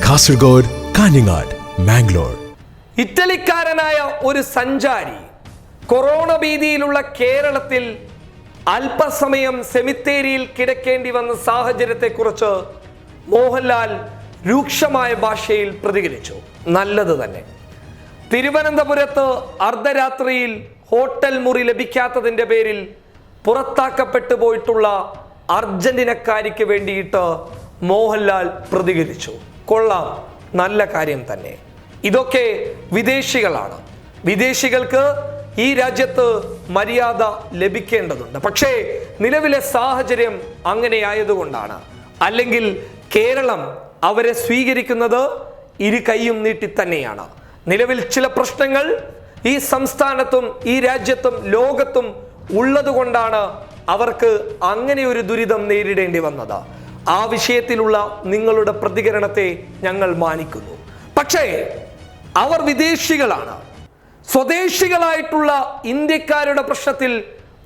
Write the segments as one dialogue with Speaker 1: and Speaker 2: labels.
Speaker 1: കാസർഗോഡ് കാഞ്ഞങ്ങാട് മാംഗ്ലൂർ
Speaker 2: ഇറ്റലിക്കാരനായ ഒരു സഞ്ചാരി കൊറോണ ഭീതിയിലുള്ള കേരളത്തിൽ അല്പസമയം സെമിത്തേരിയിൽ കിടക്കേണ്ടി വന്ന സാഹചര്യത്തെക്കുറിച്ച് മോഹൻലാൽ രൂക്ഷമായ ഭാഷയിൽ പ്രതികരിച്ചു. നല്ലത് തന്നെ. തിരുവനന്തപുരത്ത് അർദ്ധരാത്രിയിൽ ഹോട്ടൽ മുറി ലഭിക്കാത്തതിന്റെ പേരിൽ പുറത്താക്കപ്പെട്ടു പോയിട്ടുള്ള അർജന്റീനക്കാരിക്ക് വേണ്ടിയിട്ട് മോഹൻലാൽ പ്രതികരിച്ചു. കൊള്ളാം. നല്ല കാര്യം തന്നെ. ഇതൊക്കെ വിദേശികളാണ്. വിദേശികൾക്ക് ഈ രാജ്യത്ത് മര്യാദ ലഭിക്കേണ്ടതുണ്ട്. പക്ഷേ നിലവിലെ സാഹചര്യം അങ്ങനെയായതുകൊണ്ടാണ്. അല്ലെങ്കിൽ കേരളം അവരെ സ്വീകരിക്കുന്നത് ഇരു കൈയും നീട്ടി തന്നെയാണ്. നിലവിൽ ചില പ്രശ്നങ്ങൾ ഈ സംസ്ഥാനത്തും ഈ രാജ്യത്തും ലോകത്തും ഉള്ളതുകൊണ്ടാണ് അവർക്ക് അങ്ങനെ ഒരു ദുരിതം നേരിടേണ്ടി വന്നത്. ആ വിഷയത്തിലുള്ള നിങ്ങളുടെ പ്രതികരണത്തെ ഞങ്ങൾ മാനിക്കുന്നു. പക്ഷേ അവർ വിദേശികളാണ്. സ്വദേശികളായിട്ടുള്ള ഇന്ത്യക്കാരുടെ പ്രശ്നത്തിൽ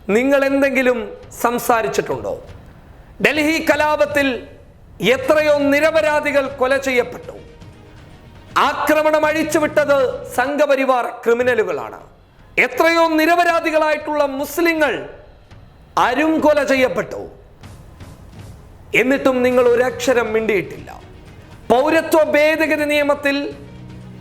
Speaker 2: നിങ്ങൾ എന്തെങ്കിലും സംസാരിച്ചിട്ടുണ്ടോ? ഡൽഹി കലാപത്തിൽ എത്രയോ നിരപരാധികൾ കൊല ചെയ്യപ്പെട്ടു. ആക്രമണം അഴിച്ചുവിട്ടത് സംഘപരിവാർ ക്രിമിനലുകളാണ്. എത്രയോ നിരപരാധികളായിട്ടുള്ള മുസ്ലിങ്ങൾ അരും കൊല ചെയ്യപ്പെട്ടു. എന്നിട്ടും നിങ്ങൾ ഒരക്ഷരം മിണ്ടിയിട്ടില്ല. പൗരത്വ ഭേദഗതി നിയമത്തിൽ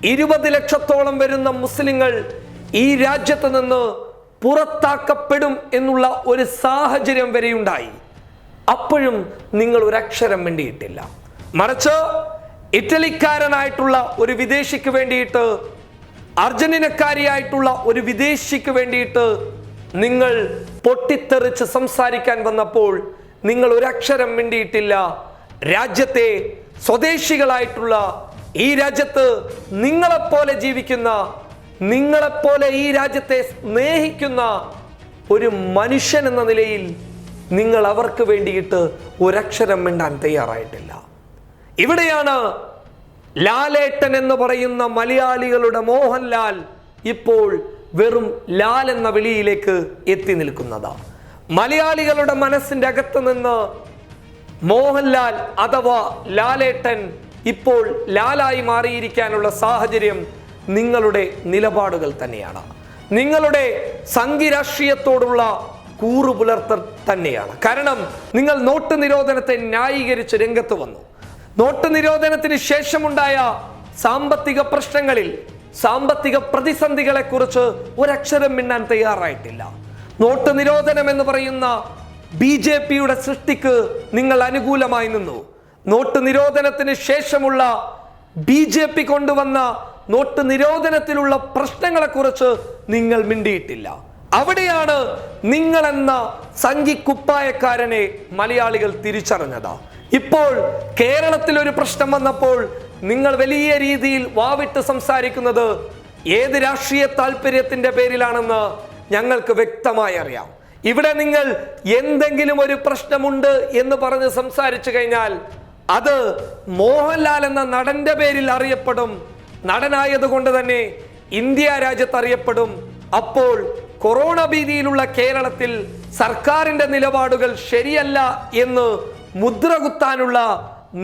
Speaker 2: ഇരുപത് ലക്ഷത്തോളം വരുന്ന മുസ്ലിങ്ങൾ ഈ രാജ്യത്ത് നിന്ന് പുറത്താക്കപ്പെടും എന്നുള്ള ഒരു സാഹചര്യം വരെയുണ്ടായി. അപ്പോഴും നിങ്ങൾ ഒരക്ഷരം മിണ്ടിയിട്ടില്ല. മറിച്ച് ഇറ്റലിക്കാരനായിട്ടുള്ള ഒരു വിദേശിക്ക് വേണ്ടിയിട്ട് അർജന്റീനക്കാരിയായിട്ടുള്ള ഒരു വിദേശിക്ക് വേണ്ടിയിട്ട് നിങ്ങൾ പൊട്ടിത്തെറിച്ച് സംസാരിക്കാൻ വന്നപ്പോൾ നിങ്ങൾ ഒരക്ഷരം മിണ്ടിയിട്ടില്ല. രാജ്യത്തെ സ്വദേശികളായിട്ടുള്ള ഈ രാജ്യത്ത് നിങ്ങളെപ്പോലെ ജീവിക്കുന്ന നിങ്ങളെപ്പോലെ ഈ രാജ്യത്തെ സ്നേഹിക്കുന്ന ഒരു മനുഷ്യൻ എന്ന നിലയിൽ നിങ്ങൾ അവർക്ക് വേണ്ടിയിട്ട് ഒരക്ഷരം മിണ്ടാൻ തയ്യാറായിട്ടില്ല. ഇവിടെയാണ് ലാലേട്ടൻ എന്ന് പറയുന്ന മലയാളികളുടെ മോഹൻലാൽ ഇപ്പോൾ വെറും ലാൽ എന്ന വിളിയിലേക്ക് എത്തി നിൽക്കുന്നത്. മലയാളികളുടെ മനസ്സിന്റെ അകത്ത് നിന്ന് മോഹൻലാൽ അഥവാ ലാലേട്ടൻ ഇപ്പോൾ ലാലായി മാറിയിരിക്കാനുള്ള സാഹചര്യം നിങ്ങളുടെ നിലപാടുകൾ തന്നെയാണ്. നിങ്ങളുടെ സംഘിരാഷ്ട്രീയത്തോടുള്ള കൂറു പുലർത്തൽ തന്നെയാണ്. കാരണം നിങ്ങൾ നോട്ട് നിരോധനത്തെ ന്യായീകരിച്ച് രംഗത്ത് വന്നു. നോട്ട് നിരോധനത്തിന് ശേഷമുണ്ടായ സാമ്പത്തിക പ്രശ്നങ്ങളിൽ സാമ്പത്തിക പ്രതിസന്ധികളെക്കുറിച്ച് ഒരക്ഷരം മിണ്ടാൻ തയ്യാറായിട്ടില്ല. നോട്ട് നിരോധനം എന്ന് പറയുന്ന ബി ജെ പിയുടെ സൃഷ്ടിക്ക് നിങ്ങൾ അനുകൂലമായി നിന്നു. നോട്ട് നിരോധനത്തിന് ശേഷമുള്ള ബി ജെ പി കൊണ്ടുവന്ന നോട്ട് നിരോധനത്തിലുള്ള പ്രശ്നങ്ങളെക്കുറിച്ച് നിങ്ങൾ മിണ്ടിയിട്ടില്ല. അവിടെയാണ് നിങ്ങളെന്ന സംഘിക്കുപ്പായക്കാരനെ മലയാളികൾ തിരിച്ചറിഞ്ഞത്. ഇപ്പോൾ കേരളത്തിൽ ഒരു പ്രശ്നം വന്നപ്പോൾ നിങ്ങൾ വലിയ രീതിയിൽ വാവിട്ട് സംസാരിക്കുന്നത് ഏത് രാഷ്ട്രീയ താല്പര്യത്തിന്റെ പേരിലാണെന്ന് ഞങ്ങൾക്ക് വ്യക്തമായി അറിയാം. ഇവിടെ നിങ്ങൾ എന്തെങ്കിലും ഒരു പ്രശ്നമുണ്ട് എന്ന് പറഞ്ഞ് സംസാരിച്ചു കഴിഞ്ഞാൽ അത് മോഹൻലാൽ എന്ന നടന്റെ പേരിൽ അറിയപ്പെടും. നടനായതുകൊണ്ട് തന്നെ ഇന്ത്യ രാജ്യത്ത് അറിയപ്പെടും. അപ്പോൾ കൊറോണ ഭീതിയിലുള്ള കേരളത്തിൽ സർക്കാരിന്റെ നിലപാടുകൾ ശരിയല്ല എന്ന് മുദ്ര കുത്താനുള്ള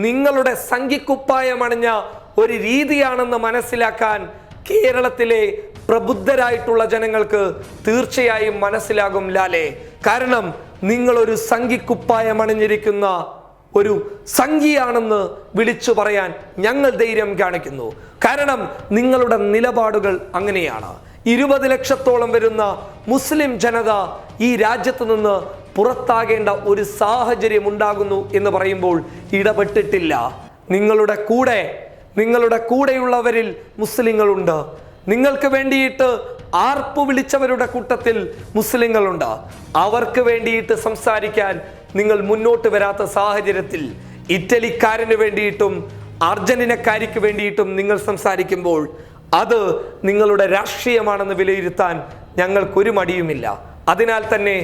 Speaker 2: നിങ്ങളുടെ സംഘിക്കുപ്പായമണിഞ്ഞ ഒരു രീതിയാണെന്ന് മനസ്സിലാക്കാൻ കേരളത്തിലെ പ്രബുദ്ധരായിട്ടുള്ള ജനങ്ങൾക്ക് തീർച്ചയായും മനസ്സിലാകും ലാലേ. കാരണം നിങ്ങളൊരു സംഘിക്കുപ്പായം അണിഞ്ഞിരിക്കുന്ന ഒരു സംഘിയാണെന്ന് വിളിച്ചു പറയാൻ ഞങ്ങൾ ധൈര്യം കാണിക്കുന്നു. കാരണം നിങ്ങളുടെ നിലപാടുകൾ അങ്ങനെയാണ്. ഇരുപത് ലക്ഷത്തോളം വരുന്ന മുസ്ലിം ജനത ഈ രാജ്യത്ത് നിന്ന് പുറത്താകേണ്ട ഒരു സാഹചര്യം ഉണ്ടാകുന്നു എന്ന് പറയുമ്പോൾ ഇടപെട്ടിട്ടില്ല. നിങ്ങളുടെ കൂടെ നിങ്ങളുടെ കൂടെയുള്ളവരിൽ മുസ്ലിങ്ങളുണ്ട്. നിങ്ങൾക്ക് വേണ്ടിയിട്ട് ആർപ്പു വിളിച്ചവരുടെ കൂട്ടത്തിൽ മുസ്ലിങ്ങളുണ്ട്. അവർക്ക് വേണ്ടിയിട്ട് സംസാരിക്കാൻ നിങ്ങൾ മുന്നോട്ട് വരാത്ത സാഹചര്യത്തിൽ ഇറ്റലിക്കാരന് വേണ്ടിയിട്ടും അർജന്റീനക്കാരിക്ക് വേണ്ടിയിട്ടും നിങ്ങൾ സംസാരിക്കുമ്പോൾ അത് നിങ്ങളുടെ രാഷ്ട്രീയമാണെന്ന് വിലയിരുത്താൻ ഞങ്ങൾക്കൊരു മടിയുമില്ല. അതിനാൽ തന്നെ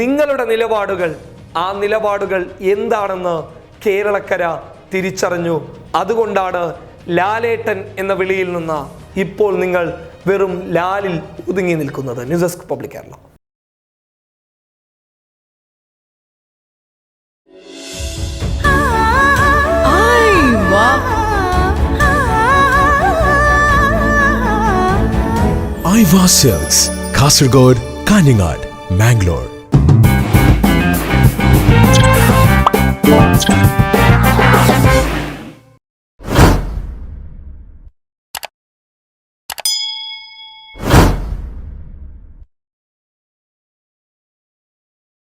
Speaker 2: നിങ്ങളുടെ നിലപാടുകൾ ആ നിലപാടുകൾ എന്താണെന്ന് കേരളക്കര തിരിച്ചറിഞ്ഞു. അതുകൊണ്ടാണ് ലാലേട്ടൻ എന്ന വിളിയിൽ നിന്ന് ഇപ്പോൾ നിങ്ങൾ വെറും ലാലിൽ ഒതുങ്ങി നിൽക്കുന്നത് news desk public Kerala.
Speaker 1: Kasaragod Kanhangad Mangalore.